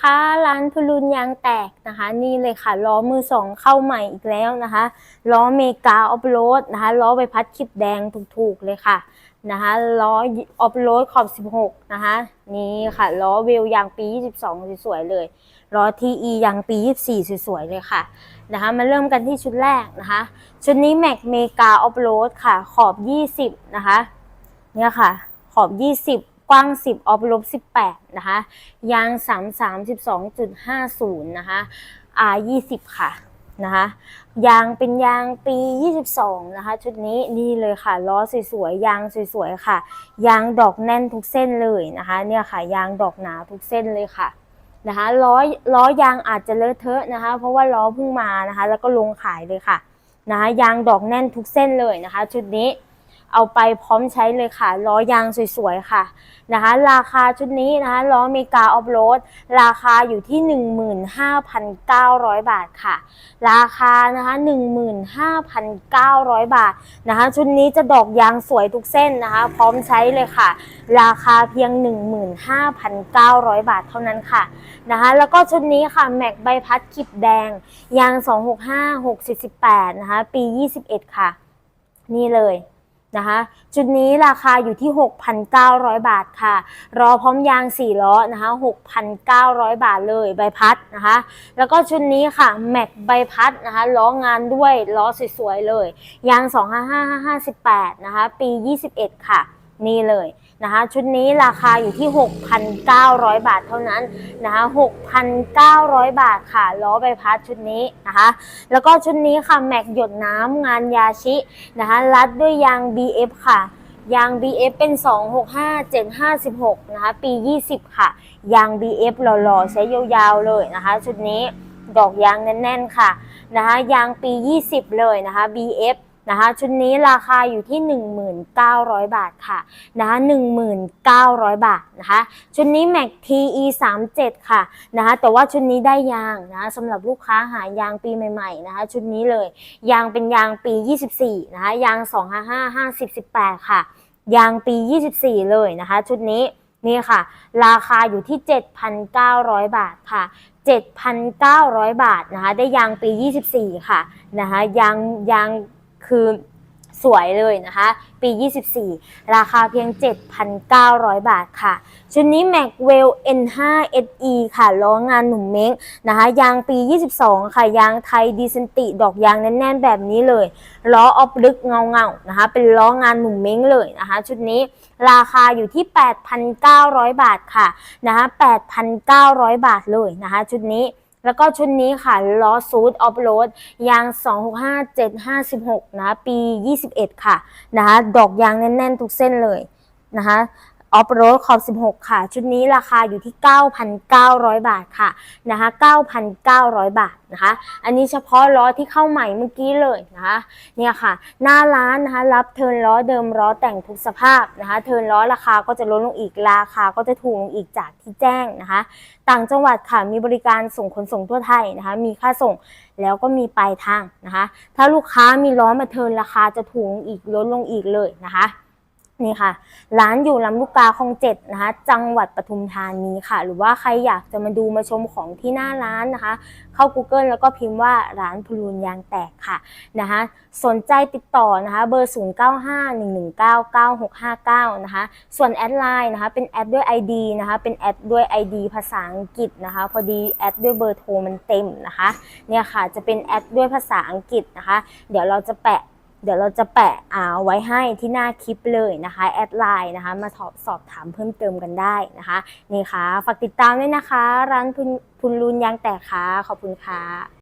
ค่ะร้านพลุนยางแตกนะคะ นี่เลยค่ะล้อมือสองเข้าใหม่อีกแล้วนะคะล้อเมกาออฟโรดนะคะล้อใบพัดคลิปแดงถูกๆเลยค่ะนะคะล้อออฟโรดขอบ 16 นะคะนี่ค่ะล้อเวลยางปี 22 สวยๆเลยล้อทีอียางปี 24 สวยๆเลยค่ะนะคะมาเริ่มกันที่ชุดแรกนะคะชุดนี้แม็กเมกาออฟโรดค่ะขอบ 20 นะคะเนี่ยค่ะขอบ 20 กว้าง 10 ออฟลบ 18 นะคะ ยาง 3 32.50 นะคะ R 20ค่ะนะคะยางเป็นยางปี 22 นะคะ ชุดนี้นี่เลยค่ะล้อสวยๆยางสวยๆค่ะ ยางดอกแน่นทุกเส้นเลยนะคะ เนี่ยค่ะ ยางดอกหนาทุกเส้นเลยค่ะนะคะล้อล้อยางอาจจะเลอะเทอะนะคะ เพราะว่าล้อเพิ่งมานะคะ แล้วก็ลงขายเลยค่ะนะคะยางดอกแน่นทุกเส้นเลยนะคะ ชุดนี้ เอาไปพร้อมใช้เลยค่ะ ล้อยางสวยๆ ค่ะนะคะ ราคาชุดนี้นะคะล้อเมกาออฟโรดราคาอยู่ที่ 15,900 บาทค่ะ ราคานะคะ 15,900 บาทนะคะ ชุดนี้จะดอกยางสวยทุกเส้นนะคะ พร้อมใช้เลยค่ะ ราคาเพียง 15,900 บาทเท่านั้นค่ะนะคะ แล้วก็ชุดนี้ค่ะแม็กใบพัดคลิปแดง ยาง 265 648 นะคะ ปี 21 ค่ะ นี่เลย นะคะจุดนี้ราคาอยู่ที่ 6,900 บาทค่ะ รอพร้อมยาง 4 ล้อนะคะ6,900 บาทเลยใบพัดนะคะ แล้วก็ชุดนี้ค่ะแม็กใบพัดนะคะล้องานด้วยล้อสวยๆเลย ยาง 255-58นะคะ ปี 21 ค่ะ นี่เลยนะคะชุดนี้ราคาอยู่ที่ 6,900 บาทเท่านั้นนะคะ6,900 บาทค่ะล้อใบพัดชุดนี้นะคะแล้วก็ชุดนี้ค่ะแม็กหยดน้ำงานยาชินะคะรัดด้วยยาง BF ค่ะยาง BF เป็น 265 756 นะคะ ปี 20 ค่ะ ยาง BF หล่อๆ ใช้ยาวๆ เลยนะคะ ชุดนี้ ดอกยางแน่นๆ ค่ะ นะคะ ยางปี 20 เลยนะคะ BF นะคะชุดนี้ราคาอยู่ที่ 1,900 บาทค่ะนะคะ1,900 บาทนะคะชุดนี้ Mac TE 37ค่ะนะคะแต่ว่าชุดนี้ได้ยางนะคะสำหรับลูกค้าหายางปีใหม่ๆนะคะชุดนี้เลยยางเป็นยางปี 24นะคะยาง 255 50 18 ค่ะ ยางปี 24 เลยนะคะชุดนี้นี่ค่ะ ราคาอยู่ที่ 7,900 บาทค่ะ 7,900 บาทนะคะได้ยางปี 24 ค่ะนะคะยางยาง คือสวยเลยนะคะ ปี 24 ราคาเพียง 7,900 บาทค่ะ ชุดนี้ Macwell N5 SE ค่ะ ล้องานหนุ่มเม้งนะคะ ยางปี 22 ค่ะ ยางไทยดีเซนติ ดอกยางแน่นๆ แบบนี้เลย ล้อออฟลึกเงาเงาๆนะคะ เป็นล้องานหนุ่มเม้งเลยนะคะ ชุดนี้ราคาอยู่ที่ 8,900 บาทค่ะ นะคะ 8,900 บาทเลยนะคะ ชุดนี้ แล้วก็ชุดนี้ค่ะล้อซูดออฟโรดยาง 265 756 นะ ปี 21 ค่ะนะคะดอกยางแน่นๆ ทุกเส้นเลยนะคะ ออฟโรดขอบ 16 ค่ะ ชุดนี้ราคาอยู่ที่ 9,900 บาทค่ะนะคะ 9,900 บาทนะคะ อันนี้เฉพาะล้อที่เข้าใหม่เมื่อกี้เลยนะคะเนี่ยค่ะ หน้าร้านนะคะ รับเทิร์นล้อเดิมล้อแต่งทุกสภาพนะคะ เทิร์นล้อราคาก็จะลดลงอีกราคาก็จะถูกลงอีกจากที่แจ้งนะคะ ต่างจังหวัดค่ะมีบริการส่งขนส่งทั่วไทยนะคะ มีค่าส่งแล้วก็มีปลายทางนะคะ ถ้าลูกค้ามีล้อมาเทิร์นราคาจะถูกลงอีกลดลงอีกเลยนะคะ นี่ค่ะ ร้านอยู่ลำลูกกาคลองเจ็ดนะคะ จังหวัดปทุมธานีค่ะ หรือว่าใครอยากจะมาดูมาชมของที่หน้าร้านนะคะ เข้า Google แล้วก็พิมพ์ว่าร้านพลูนยางแตกค่ะนะคะ สนใจติดต่อนะคะเบอร์ 0951199659 นะคะ ส่วนแอดไลน์นะคะ เป็นแอดด้วย ID นะคะ เป็นแอดด้วย ID ภาษาอังกฤษนะคะ พอดีแอดด้วยเบอร์โทรมันเต็มนะคะ เนี่ยค่ะ จะเป็นแอดด้วยภาษาอังกฤษนะคะ เดี๋ยวเราจะแปะ เดี๋ยวเราจะแปะเอาไว้ให้ที่หน้าคลิปเลยนะคะแอดไลน์นะคะ มาสอบสอบถามเพิ่มเติมกันได้นะคะ นี่ค่ะ ฝากติดตามด้วยนะคะ ร้านพุนพุนรุนยางแตกค่ะ ขอบคุณค่ะ